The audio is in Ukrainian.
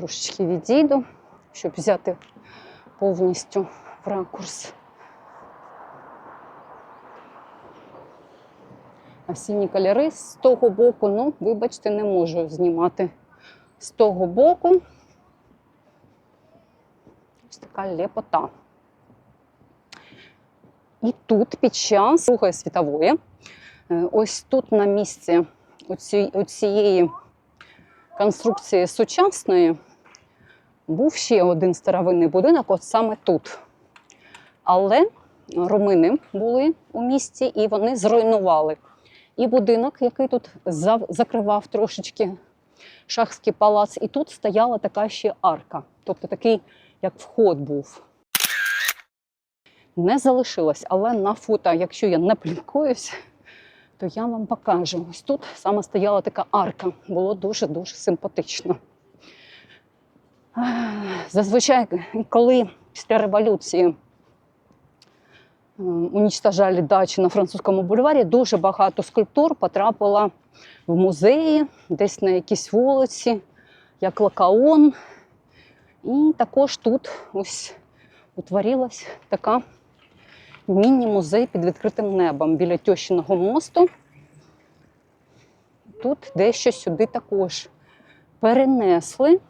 Трошечки відійду, щоб взяти повністю в ракурс. Осінні кольори з того боку, ну, вибачте, не можу знімати з того боку. Ось така лепота. І тут під час Другої світової, е, ось тут на місці оці- оцієї конструкції сучасної був ще один старовинний будинок, от саме тут. Але румини були у місті і вони зруйнували. І будинок, який тут закривав трошечки шахський палац, і тут стояла така ще арка, тобто такий, як вход був. Не залишилось, але на фото, якщо я не плінкуюсь, то я вам покажу. Ось тут саме стояла така арка. Було дуже-дуже симпатично. Зазвичай, коли після революції унічтожали дачі на французькому бульварі, дуже багато скульптур потрапило в музеї, десь на якійсь вулиці, як Лакаон. І також тут ось утворилась така міні-музей під відкритим небом біля Тьощиного мосту. Тут дещо сюди також перенесли.